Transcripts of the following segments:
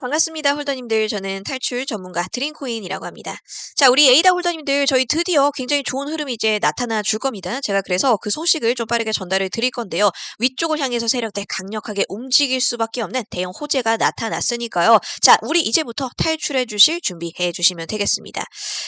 반갑습니다, 홀더님들. 저는 탈출 전문가 드림코인이라고 합니다. 자, 우리 에이다 홀더님들, 저희 드디어 굉장히 좋은 흐름이 이제 나타나 줄 겁니다. 제가 그래서 그 소식을 좀 빠르게 전달을 드릴 건데요. 위쪽을 향해서 세력들 강력하게 움직일 수밖에 없는 대형 호재가 나타났으니까요. 자, 우리 이제부터 탈출해 주실 준비해 주시면 되겠습니다.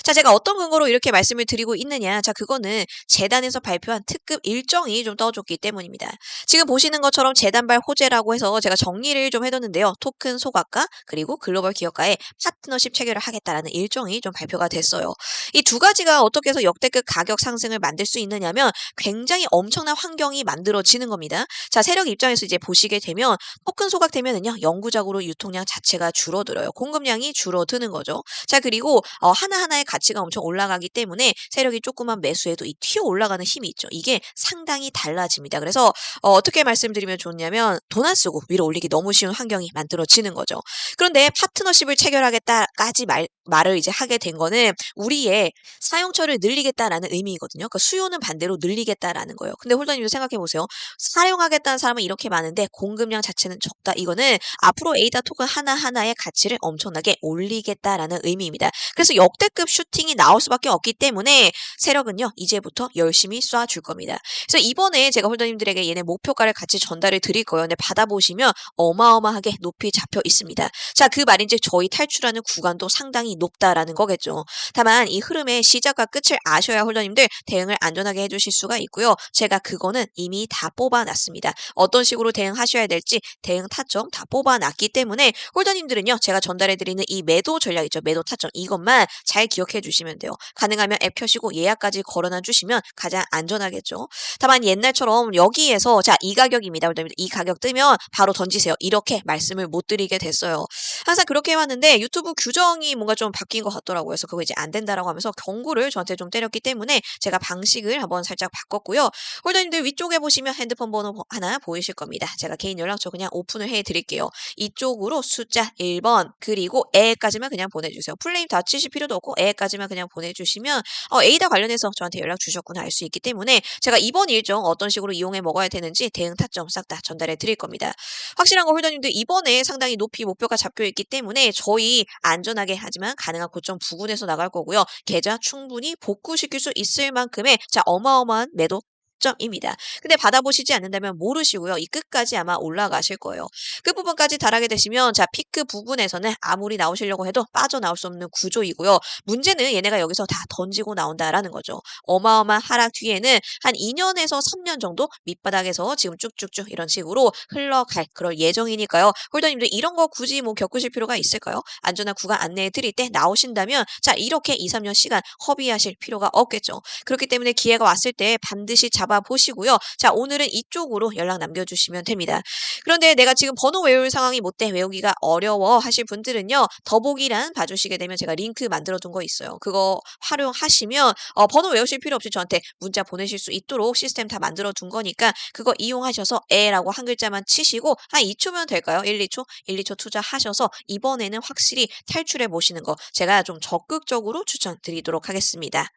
자, 제가 어떤 근거로 이렇게 말씀을 드리고 있느냐. 자, 그거는 재단에서 발표한 특급 일정이 좀 떠줬기 때문입니다. 지금 보시는 것처럼 재단발 호재라고 해서 제가 정리를 좀 해뒀는데요. 토큰 소각과 그리고 글로벌 기업과의 파트너십 체결을 하겠다라는 일정이 좀 발표가 됐어요. 이 두 가지가 어떻게 해서 역대급 가격 상승을 만들 수 있느냐면 굉장히 엄청난 환경이 만들어지는 겁니다. 자, 세력 입장에서 이제 보시게 되면 토큰 소각되면은요, 영구적으로 유통량 자체가 줄어들어요. 공급량이 줄어드는 거죠. 자, 그리고 어, 하나하나의 가치가 엄청 올라가기 때문에 세력이 조금만 매수해도 이 튀어 올라가는 힘이 있죠. 이게 상당히 달라집니다. 그래서 어, 떻게 말씀드리면 좋냐면 돈 안 쓰고 위로 올리기 너무 쉬운 환경이 만들어지는 거죠. 그런데 파트너십을 체결하겠다까지 말, 말을 이제 하게 된 거는 우리의 사용처를 늘리겠다라는 의미거든요. 그러니까 수요는 반대로 늘리겠다라는 거예요. 근데 홀더님도 생각해 보세요. 사용하겠다는 사람은 이렇게 많은데 공급량 자체는 적다. 이거는 앞으로 에이다 토큰 하나하나의 가치를 엄청나게 올리겠다라는 의미입니다. 그래서 역대급 슈팅이 나올 수밖에 없기 때문에 세력은요, 이제부터 열심히 쏴줄 겁니다. 그래서 이번에 제가 홀더님들에게 얘네 목표가를 같이 전달을 드릴 거예요. 근데 받아보시면 어마어마하게 높이 잡혀 있습니다. 자, 그 말인즉 저희 탈출하는 구간도 상당히 높다라는 거겠죠. 다만 이 흐름의 시작과 끝을 아셔야 홀더님들 대응을 안전하게 해주실 수가 있고요. 제가 그거는 이미 다 뽑아놨습니다. 어떤 식으로 대응하셔야 될지 대응 타점 다 뽑아놨기 때문에 홀더님들은요. 제가 전달해드리는 이 매도 전략 있죠. 매도 타점 이것만 잘 기억해 주시면 돼요. 가능하면 앱 켜시고 예약까지 걸어놔 주시면 가장 안전하겠죠. 다만 옛날처럼 여기에서 자 이 가격입니다. 이 가격 뜨면 바로 던지세요. 이렇게 말씀을 못 드리게 됐어요. 항상 그렇게 해왔는데 유튜브 규정이 뭔가 좀 바뀐 것 같더라고요. 그래서 그거 이제 안 된다라고 하면서 경고를 저한테 좀 때렸기 때문에 제가 방식을 한번 살짝 바꿨고요. 홀더님들 위쪽에 보시면 핸드폰 번호 하나 보이실 겁니다. 제가 개인 연락처 그냥 오픈을 해드릴게요. 이쪽으로 숫자 1번 그리고 애까지만 그냥 보내주세요. 풀네임 다 치실 필요도 없고 애까지만 그냥 보내주시면 어, 에이다 관련해서 저한테 연락 주셨구나 알 수 있기 때문에 제가 이번 일정 어떤 식으로 이용해 먹어야 되는지 대응 타점 싹 다 전달해 드릴 겁니다. 확실한 거 홀더님들 이번에 상당히 높이 목표가 잡혀 있기 때문에 저희 안전하게 하지만 가능한 고점 부근에서 나갈 거고요. 계좌 충분히 복구시킬 수 있을 만큼의 자 어마어마한 매도 점입니다. 근데 받아보시지 않는다면 모르시고요. 이 끝까지 아마 올라가실 거예요. 끝부분까지 달하게 되시면 자 피크 부분에서는 아무리 나오시려고 해도 빠져나올 수 없는 구조이고요. 문제는 얘네가 여기서 다 던지고 나온다라는 거죠. 어마어마한 하락 뒤에는 한 2년에서 3년 정도 밑바닥에서 지금 쭉쭉쭉 이런 식으로 흘러갈 그럴 예정이니까요. 홀더님들 이런 거 굳이 뭐 겪으실 필요가 있을까요? 안전한 구간 안내해 드릴 때 나오신다면 자 이렇게 2, 3년 시간 허비하실 필요가 없겠죠. 그렇기 때문에 기회가 왔을 때 반드시 잡아 보시고요. 자 오늘은 이쪽으로 연락 남겨주시면 됩니다. 그런데 내가 지금 번호 외울 상황이 못돼 외우기가 어려워 하실 분들은요. 더보기란 봐주시게 되면 제가 링크 만들어 둔 거 있어요. 그거 활용하시면 어, 번호 외우실 필요 없이 저한테 문자 보내실 수 있도록 시스템 다 만들어 둔 거니까 그거 이용하셔서 에라고 한 글자만 치시고 한 2초면 될까요? 1, 2초? 1, 2초 투자하셔서 이번에는 확실히 탈출해 보시는 거 제가 좀 적극적으로 추천드리도록 하겠습니다.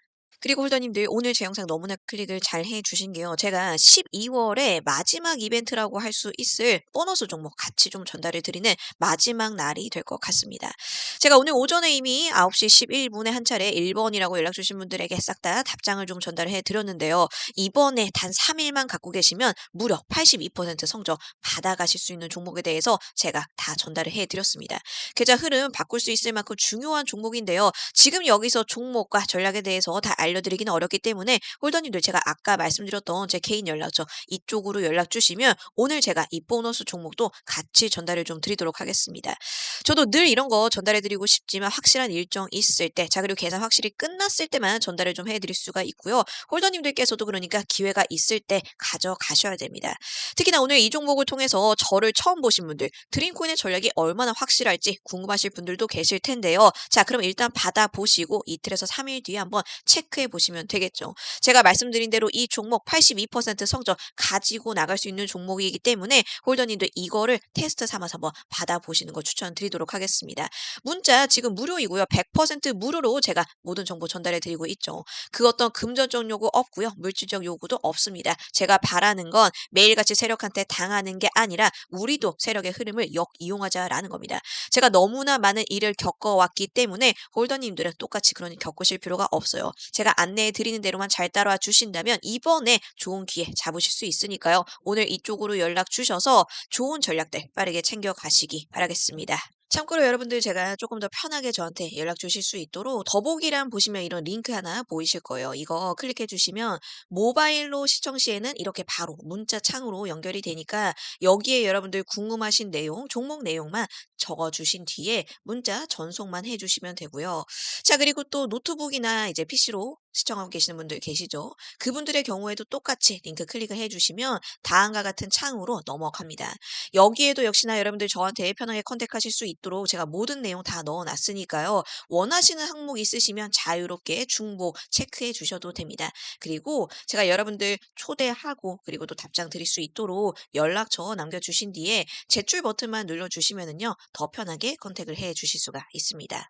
그리고 홀더님들 오늘 제 영상 너무나 클릭을 잘 해주신 게요. 제가 12월에 마지막 이벤트라고 할 수 있을 보너스 종목 같이 좀 전달을 드리는 마지막 날이 될 것 같습니다. 제가 오늘 오전에 이미 9시 11분에 한 차례 1번이라고 연락 주신 분들에게 싹 다 답장을 좀 전달해 드렸는데요. 이번에 단 3일만 갖고 계시면 무려 82% 성적 받아가실 수 있는 종목에 대해서 제가 다 전달을 해 드렸습니다. 계좌 흐름 바꿀 수 있을 만큼 중요한 종목인데요. 지금 여기서 종목과 전략에 대해서 다 알 려드리기는 어렵기 때문에 홀더님들 제가 아까 말씀드렸던 제 개인 연락처 이쪽으로 연락 주시면 오늘 제가 이 보너스 종목도 같이 전달을 좀 드리도록 하겠습니다. 저도 늘 이런 거 전달해 드리고 싶지만 확실한 일정 있을 때, 자 그리고 계산 확실히 끝났을 때만 전달을 좀 해드릴 수가 있고요. 홀더님들께서도 그러니까 기회가 있을 때 가져가셔야 됩니다. 특히나 오늘 이 종목을 통해서 저를 처음 보신 분들, 드림코인의 전략이 얼마나 확실할지 궁금하실 분들도 계실 텐데요. 자 그럼 일단 받아보시고 이틀에서 3일 뒤에 한번 체크해 보시면 되겠죠. 제가 말씀드린 대로 이 종목 82% 성적 가지고 나갈 수 있는 종목이기 때문에 홀더님들 이거를 테스트 삼아서 한번 받아보시는 거 추천드리도록 드리도록 하겠습니다. 문자 지금 무료이고요. 100% 무료로 제가 모든 정보 전달해 드리고 있죠. 그 어떤 금전적 요구 없고요. 물질적 요구도 없습니다. 제가 바라는 건 매일같이 세력한테 당하는 게 아니라 우리도 세력의 흐름을 역이용하자라는 겁니다. 제가 너무나 많은 일을 겪어왔기 때문에 홀더님들은 똑같이 그런 일 겪으실 필요가 없어요. 제가 안내해 드리는 대로만 잘 따라와 주신다면 이번에 좋은 기회 잡으실 수 있으니까요. 오늘 이쪽으로 연락 주셔서 좋은 전략들 빠르게 챙겨 가시기 바라겠습니다. 참고로 여러분들 제가 조금 더 편하게 저한테 연락 주실 수 있도록 더보기란 보시면 이런 링크 하나 보이실 거예요. 이거 클릭해 주시면 모바일로 시청 시에는 이렇게 바로 문자 창으로 연결이 되니까 여기에 여러분들 궁금하신 내용, 종목 내용만 적어 주신 뒤에 문자 전송만 해 주시면 되고요. 자, 그리고 또 노트북이나 이제 PC로 시청하고 계시는 분들 계시죠? 그분들의 경우에도 똑같이 링크 클릭을 해 주시면 다음과 같은 창으로 넘어갑니다. 여기에도 역시나 여러분들 저한테 편하게 컨택하실 수 있도록 제가 모든 내용 다 넣어 놨으니까요. 원하시는 항목 있으시면 자유롭게 중복 체크해 주셔도 됩니다. 그리고 제가 여러분들 초대하고 그리고 또 답장 드릴 수 있도록 연락처 남겨 주신 뒤에 제출 버튼만 눌러 주시면은요. 더 편하게 컨택을 해 주실 수가 있습니다.